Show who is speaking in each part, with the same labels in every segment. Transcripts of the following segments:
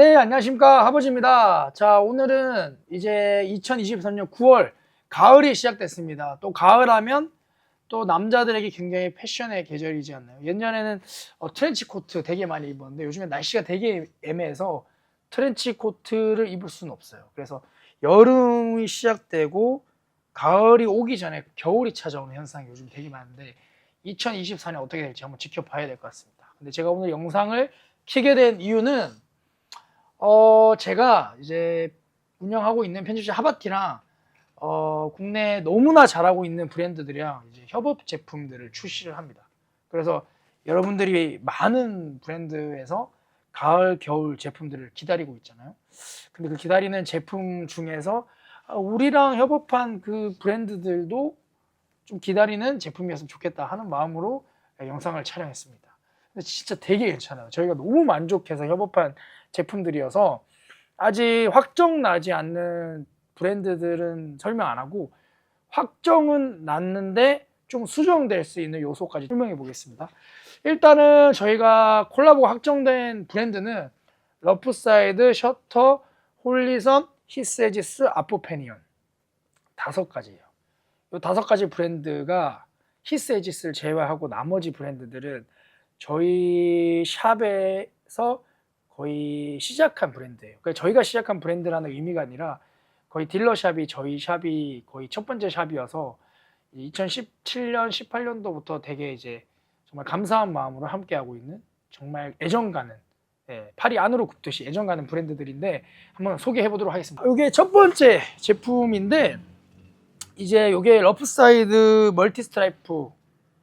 Speaker 1: 아, 네, 안녕하십니까. 하버지입니다. 자, 오늘은 이제 2023년 9월 가을이 시작됐습니다. 또 가을 하면 또 남자들에게 굉장히 패션의 계절이지 않나요? 예전에는 어, 트렌치 코트 되게 많이 입었는데 요즘에 날씨가 되게 애매해서 트렌치 코트를 입을 수는 없어요. 그래서 여름이 시작되고 가을이 오기 전에 겨울이 찾아오는 현상이 요즘 되게 많은데 2024년 어떻게 될지 한번 지켜봐야 될 것 같습니다. 근데 제가 오늘 영상을 키게 된 이유는 어 제가 이제 운영하고 있는 편집자 하바티랑 어 국내 너무나 잘하고 있는 브랜드들이랑 이제 협업 제품들을 출시를 합니다. 그래서 여러분들이 많은 브랜드에서 가을 겨울 제품들을 기다리고 있잖아요. 근데 그 기다리는 제품 중에서 아, 우리랑 협업한 그 브랜드들도 좀 기다리는 제품이었으면 좋겠다 하는 마음으로 영상을 촬영했습니다. 근데 진짜 되게 괜찮아요. 저희가 너무 만족해서 협업한 제품들이어서 아직 확정 나지 않는 브랜드들은 설명 안 하고 확정은 났는데 좀 수정될 수 있는 요소까지 설명해 보겠습니다. 일단은 저희가 콜라보가 확정된 브랜드는 러프사이드, 셔터, 홀리선, 히세지스, 아포페니언 다섯 가지예요. 이 다섯 가지 브랜드가 히세지스를 제외하고 나머지 브랜드들은 저희 샵에서 거의 시작한 브랜드예요. 그러니까 저희가 시작한 브랜드라는 의미가 아니라 거의 딜러샵이 저희 샵이 거의 첫 번째 샵이어서 2017년, 18년도부터 되게 이제 정말 감사한 마음으로 함께하고 있는 정말 애정 가는 예, 팔이 안으로 굽듯이 애정 가는 브랜드들인데 한번 소개해 보도록 하겠습니다. 이게 첫 번째 제품인데 이제 이게 러프사이드 멀티 스트라이프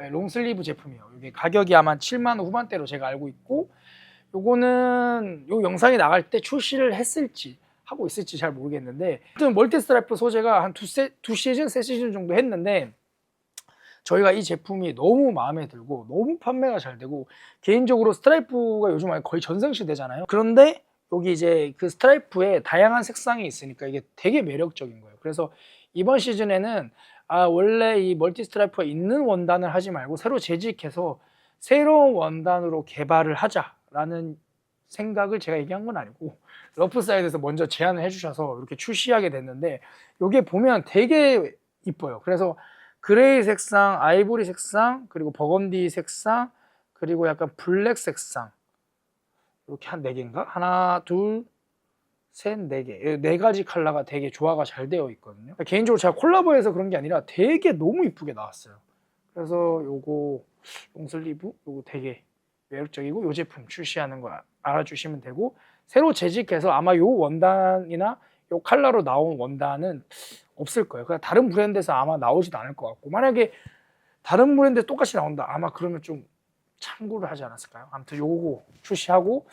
Speaker 1: 예, 롱슬리브 제품이에요. 이게 가격이 아마 7만 원 후반대로 제가 알고 있고 요거는 요 영상이 나갈 때 출시를 했을지 하고 있을지 잘 모르겠는데 아무튼 멀티 스트라이프 소재가 한두두 시즌, 세 시즌 정도 했는데 저희가 이 제품이 너무 마음에 들고 너무 판매가 잘 되고 개인적으로 스트라이프가 요즘 거의 전성시대잖아요. 그런데 여기 이제 그 스트라이프에 다양한 색상이 있으니까 이게 되게 매력적인 거예요. 그래서 이번 시즌에는 아 원래 이 멀티 스트라이프가 있는 원단을 하지 말고 새로 재직해서 새로운 원단으로 개발을 하자 라는 생각을 제가 얘기한 건 아니고 러프 사이드에서 먼저 제안을 해주셔서 이렇게 출시하게 됐는데 이게 보면 되게 이뻐요. 그래서 그레이 색상, 아이보리 색상, 그리고 버건디 색상, 그리고 약간 블랙 색상 이렇게 한 네 개인가? 하나, 둘, 셋, 네 개. 네 가지 컬러가 되게 조화가 잘 되어 있거든요. 개인적으로 제가 콜라보해서 그런 게 아니라 되게 너무 이쁘게 나왔어요. 그래서 요거 롱슬리브 요거 되게 매력적이고 요 제품 출시하는 거 알아주시면 되고 새로 재직해서 아마 요 원단이나 요 컬러로 나온 원단은 없을 거예요. 그냥 다른 브랜드에서 아마 나오지도 않을 것 같고 만약에 다른 브랜드 똑같이 나온다 아마 그러면 좀 참고를 하지 않았을까요? 아무튼 요거 출시하고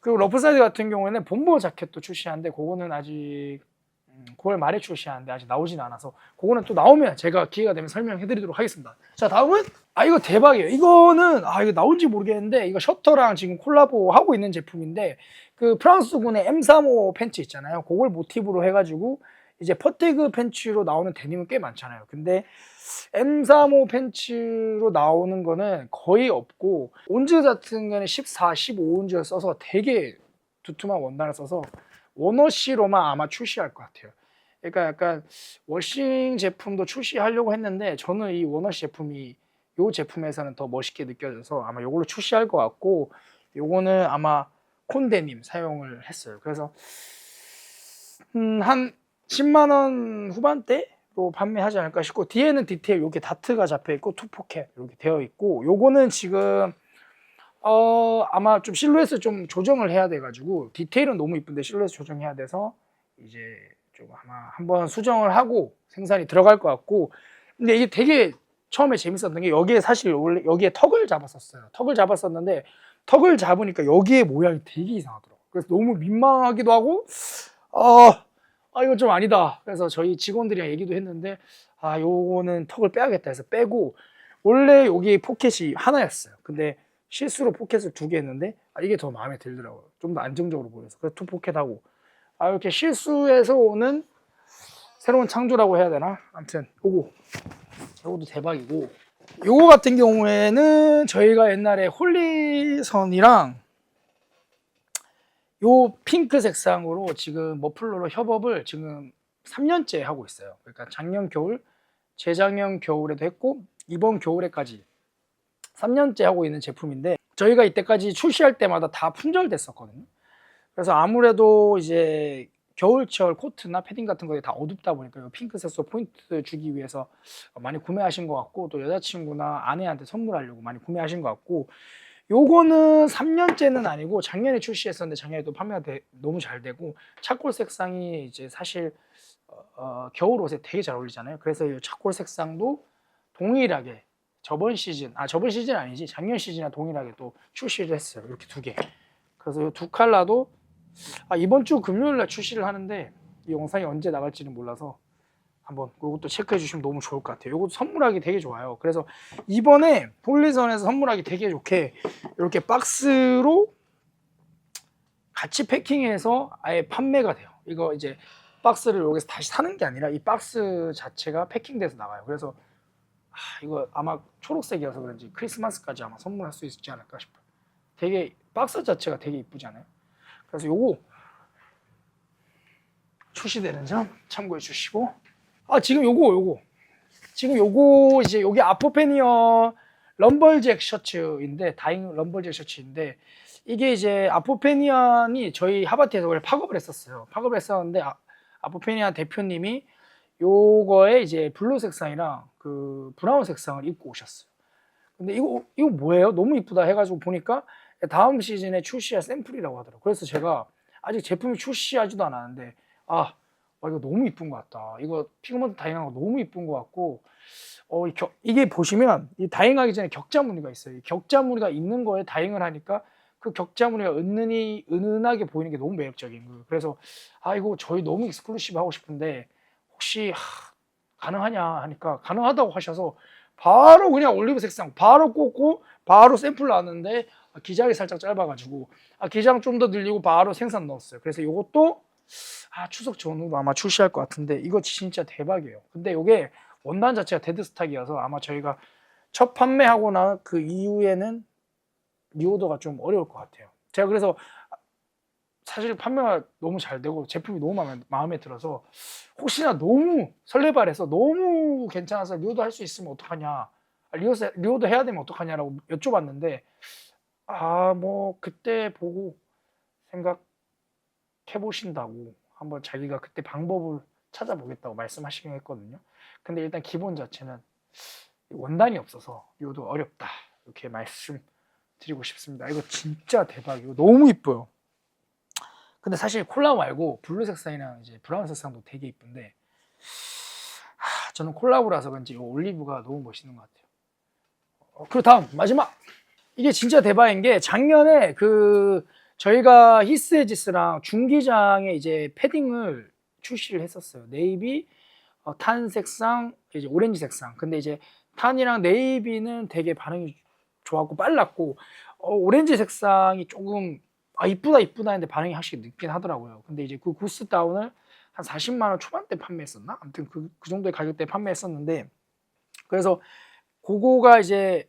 Speaker 1: 그리고 러프사이드 같은 경우에는 본보 자켓도 출시하는데 그거는 아직 음, 9월 말에 출시하는데 아직 나오진 않아서 그거는 또 나오면 제가 기회가 되면 설명해드리도록 하겠습니다. 자 다음은 아 이거 대박이에요. 이거는 아 이거 나온지 모르겠는데 이거 셔터랑 지금 콜라보 하고 있는 제품인데 그 프랑스군의 M35 팬츠 있잖아요. 그걸 모티브로 해가지고 이제 퍼티그 팬츠로 나오는 데님은 꽤 많잖아요. 근데 M35 팬츠로 나오는 거는 거의 없고 온즈 같은 경우는 14, 15온즈를 써서 되게 두툼한 원단을 써서 원워시로만 아마 출시할 것 같아요. 그러니까 약간 워싱 제품도 출시하려고 했는데 저는 이 원워시 제품이 이 제품에서는 더 멋있게 느껴져서 아마 이걸로 출시할 것 같고 요거는 아마 콘데님 사용을 했어요. 그래서 음, 한 10만 원 후반대로 판매하지 않을까 싶고 뒤에는 디테일 이렇게 다트가 잡혀 있고 투 포켓 이렇게 되어 있고 요거는 지금 어 아마 좀 실루엣을 좀 조정을 해야 돼 가지고 디테일은 너무 이쁜데 실루엣 조정해야 돼서 이제 좀 아마 한번 수정을 하고 생산이 들어갈 것 같고 근데 이게 되게 처음에 재밌었던 게 여기에 사실 원래 여기에 턱을 잡았었어요. 턱을 잡았었는데 턱을 잡으니까 여기에 모양이 되게 이상하더라고요. 그래서 너무 민망하기도 하고 어, 아 이거 좀 아니다. 그래서 저희 직원들이랑 얘기도 했는데 아 요거는 턱을 빼야겠다 해서 빼고 원래 여기 포켓이 하나였어요. 근데 실수로 포켓을 두 개 했는데 아, 이게 더 마음에 들더라고요. 좀 더 안정적으로 보여서 그래서 투 포켓하고 아 이렇게 실수에서 오는 새로운 창조라고 해야 되나? 아무튼 요거 요것도 대박이고 요거 같은 경우에는 저희가 옛날에 홀리선이랑 요 핑크 색상으로 지금 머플러로 협업을 지금 3년째 하고 있어요. 그러니까 작년 겨울, 재작년 겨울에도 했고 이번 겨울에까지 3년째 하고 있는 제품인데 저희가 이때까지 출시할 때마다 다 품절됐었거든요. 그래서 아무래도 이제 겨울철 코트나 패딩 같은 거에 다 어둡다 보니까 이 핑크색소 포인트 주기 위해서 많이 구매하신 것 같고 또 여자친구나 아내한테 선물하려고 많이 구매하신 것 같고 요거는 3년째는 아니고 작년에 출시했었는데 작년에 또 판매가 되- 너무 잘 되고 차콜 색상이 이제 사실 어, 어, 겨울 옷에 되게 잘 어울리잖아요. 그래서 이 차콜 색상도 동일하게 저번 시즌 아 저번 시즌 아니지 작년 시즌이랑 동일하게 또 출시를 했어요. 이렇게 두 개. 그래서 이두 컬러도 아, 이번 주 금요일 날 출시를 하는데 이 영상이 언제 나갈지는 몰라서 한번 이것도 체크해 주시면 너무 좋을 것 같아요. 이것도 선물하기 되게 좋아요. 그래서 이번에 폴리선에서 선물하기 되게 좋게 이렇게 박스로 같이 패킹해서 아예 판매가 돼요. 이거 이제 박스를 여기서 다시 사는 게 아니라 이 박스 자체가 패킹돼서 나가요. 그래서 아, 이거 아마 초록색이어서 그런지 크리스마스까지 아마 선물할 수 있지 않을까 싶어요. 되게 박스 자체가 되게 이쁘지 않아요? 그래서 요거 출시되는 점 참고해 주시고 아 지금 요거 요거 지금 요거 이제 여기 아포페니어 럼벌잭 셔츠인데 다잉 럼벌잭 셔츠인데 이게 이제 아포페니안이 저희 하바티에서 원래 팝업을 했었어요 팝업을 했었는데 아, 아포페니안 대표님이 요거에 이제 블루 색상이랑 그 브라운 색상을 입고 오셨어요 근데 이거 이거 뭐예요 너무 이쁘다 해가지고 보니까 다음 시즌에 출시할 샘플이라고 하더라고요 그래서 제가 아직 제품이 출시하지도 않았는데 아 와, 이거 너무 이쁜 것 같다. 이거 피그먼트 다잉한 거 너무 이쁜 것 같고, 어, 이 격- 이게 보시면 이 다잉하기 전에 격자 무늬가 있어요. 이 격자 무늬가 있는 거에 다잉을 하니까 그 격자 무늬가 은은히 은은하게 보이는 게 너무 매력적인 거예요. 그래서 아 이거 저희 너무 익스클루시브 하고 싶은데 혹시 하, 가능하냐 하니까 가능하다고 하셔서 바로 그냥 올리브 색상 바로 꽂고 바로 샘플 나왔는데 아, 기장이 살짝 짧아가지고 아, 기장 좀 더 늘리고 바로 생산 넣었어요. 그래서 이것도 아 추석 전후로 아마 출시할 것 같은데 이거 진짜 대박이에요. 근데 이게 원단 자체가 데드 스탁이어서 아마 저희가 첫 판매하고 나그 이후에는 리오더가 좀 어려울 것 같아요. 제가 그래서 사실 판매가 너무 잘 되고 제품이 너무 마음에, 마음에 들어서 혹시나 너무 설레발해서 너무 괜찮아서 리오더 할수 있으면 어떡하냐 아, 리오, 리오더 해야 되면 어떡하냐라고 여쭤봤는데 아 뭐 그때 보고 생각 해 보신다고 한번 자기가 그때 방법을 찾아보겠다고 말씀하시긴 했거든요. 근데 일단 기본 자체는 원단이 없어서 이것도 어렵다 이렇게 말씀드리고 싶습니다. 이거 진짜 대박이고 너무 이뻐요. 근데 사실 콜라 말고 블루 색상이랑 이제 브라운 색상도 되게 이쁜데 하, 저는 콜라보라서 그런지 이 올리브가 너무 멋있는 것 같아요. 어, 그리고 다음 마지막 이게 진짜 대박인 게 작년에 그 저희가 히스에지스랑 중기장에 이제 패딩을 출시를 했었어요. 네이비, 어, 탄 색상, 이제 오렌지 색상. 근데 이제 탄이랑 네이비는 되게 반응이 좋았고 빨랐고 어, 오렌지 색상이 조금 아 이쁘다 이쁘다 했는데 반응이 확실히 늦긴 하더라고요. 근데 이제 그 구스 다운을 한 40만 원 초반대 판매했었나? 아무튼 그, 그 정도의 가격대 판매했었는데 그래서 그거가 이제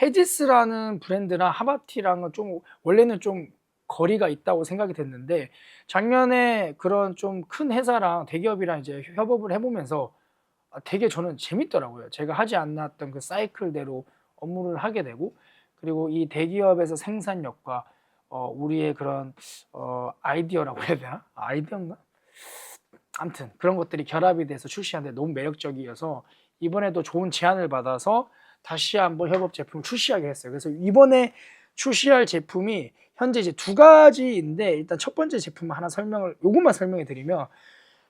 Speaker 1: 헤지스라는 브랜드랑 하바티랑은 좀 원래는 좀 거리가 있다고 생각이 됐는데 작년에 그런 좀 큰 회사랑 대기업이랑 이제 협업을 해보면서 아, 되게 저는 재밌더라고요. 제가 하지 않았던 그 사이클대로 업무를 하게 되고 그리고 이 대기업에서 생산력과 어, 우리의 그런 어, 아이디어라고 해야 되나? 아이디어인가? 아무튼 그런 것들이 결합이 돼서 출시하는데 너무 매력적이어서 이번에도 좋은 제안을 받아서 다시 한번 협업 제품을 출시하게 했어요. 그래서 이번에 출시할 제품이 현재 이제 두 가지인데 일단 첫 번째 제품 하나 설명을 요것만 설명해 드리면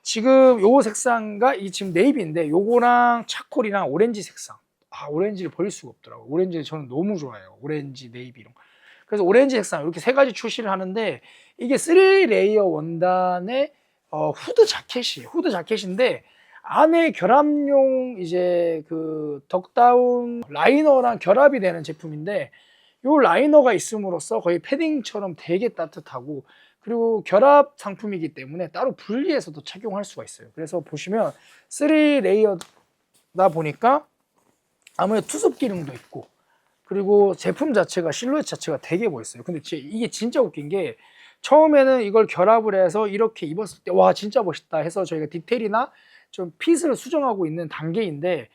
Speaker 1: 지금 요 색상과 이 지금 네이비인데 요거랑 차콜이랑 오렌지 색상 아 오렌지를 버릴 수가 없더라고요 오렌지 저는 너무 좋아해요 오렌지 네이비 이런 거 그래서 오렌지 색상 이렇게 세 가지 출시를 하는데 이게 3레이어 원단의 어, 후드 자켓이에요 후드 자켓인데 안에 결합용 이제 그 덕다운 라이너랑 결합이 되는 제품인데 요 라이너가 있음으로써 거의 패딩처럼 되게 따뜻하고 그리고 결합 상품이기 때문에 따로 분리해서도 착용할 수가 있어요. 그래서 보시면 3레이어다 보니까 아무래도 투습 기능도 있고 그리고 제품 자체가 실루엣 자체가 되게 멋있어요. 근데 제- 이게 진짜 웃긴 게 처음에는 이걸 결합을 해서 이렇게 입었을 때 와 진짜 멋있다 해서 저희가 디테일이나 좀 핏을 수정하고 있는 단계인데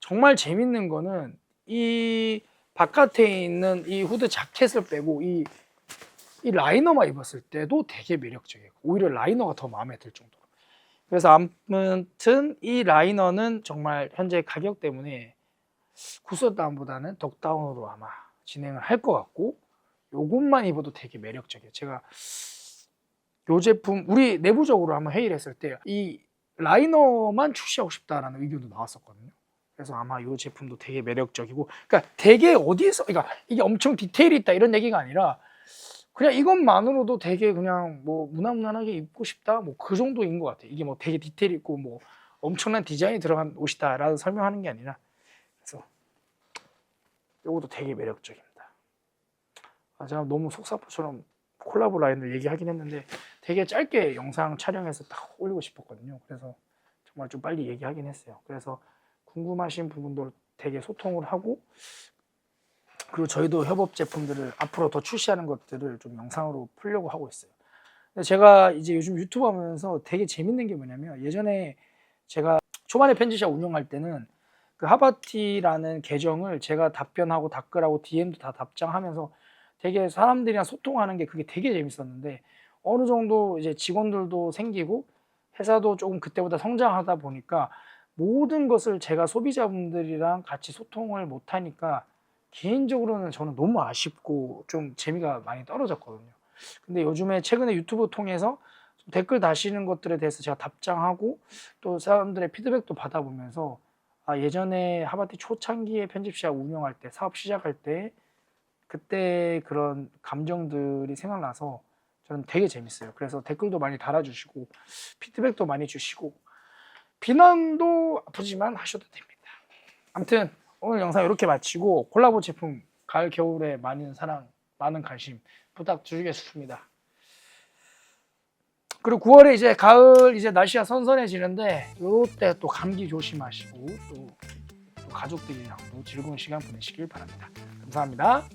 Speaker 1: 정말 재밌는 거는 이 바깥에 있는 이 후드 자켓을 빼고 이, 이 라이너만 입었을 때도 되게 매력적이고 오히려 라이너가 더 마음에 들 정도로 그래서 아무튼 이 라이너는 정말 현재 가격 때문에 구스다운보다는 덕다운으로 아마 진행을 할 것 같고 요것만 입어도 되게 매력적이에요. 제가 요 제품 우리 내부적으로 한번 회의를 했을 때 이 라이너만 출시하고 싶다라는 의견도 나왔었거든요. 그래서 아마 요 제품도 되게 매력적이고 그러니까 되게 어디에서 그러니까 이게 엄청 디테일이 있다 이런 얘기가 아니라 그냥 이것만으로도 되게 그냥 뭐 무난무난하게 입고 싶다 뭐 그 정도인 것 같아요. 이게 뭐 되게 디테일 있고 뭐 엄청난 디자인이 들어간 옷이다라고 설명하는 게 아니라 요것도 되게 매력적입니다. 아, 제가 너무 속사포처럼 콜라보 라인을 얘기하긴 했는데 되게 짧게 영상 촬영해서 딱 올리고 싶었거든요. 그래서 정말 좀 빨리 얘기하긴 했어요. 그래서 궁금하신 부분도 되게 소통을 하고 그리고 저희도 협업 제품들을 앞으로 더 출시하는 것들을 좀 영상으로 풀려고 하고 있어요. 제가 이제 요즘 유튜브 하면서 되게 재밌는 게 뭐냐면 예전에 제가 초반에 편지샵 운영할 때는 그 하바티라는 계정을 제가 답변하고 댓글하고 DM도 다 답장하면서 되게 사람들이랑 소통하는 게 그게 되게 재밌었는데 어느 정도 이제 직원들도 생기고 회사도 조금 그때보다 성장하다 보니까 모든 것을 제가 소비자분들이랑 같이 소통을 못 하니까 개인적으로는 저는 너무 아쉽고 좀 재미가 많이 떨어졌거든요. 근데 요즘에 최근에 유튜브 통해서 좀 댓글 다시는 것들에 대해서 제가 답장하고 또 사람들의 피드백도 받아보면서 아, 예전에 하바티 초창기에 편집샵 운영할 때 사업 시작할 때 그때 그런 감정들이 생각나서 저는 되게 재밌어요. 그래서 댓글도 많이 달아주시고 피드백도 많이 주시고 비난도 아프지만 하셔도 됩니다. 아무튼 오늘 영상 이렇게 마치고 콜라보 제품 가을 겨울에 많은 사랑 많은 관심 부탁드리겠습니다. 그리고 9월에 이제 가을 이제 날씨가 선선해지는데 요때 또 감기 조심하시고 또, 또 가족들이랑도 즐거운 시간 보내시길 바랍니다. 감사합니다.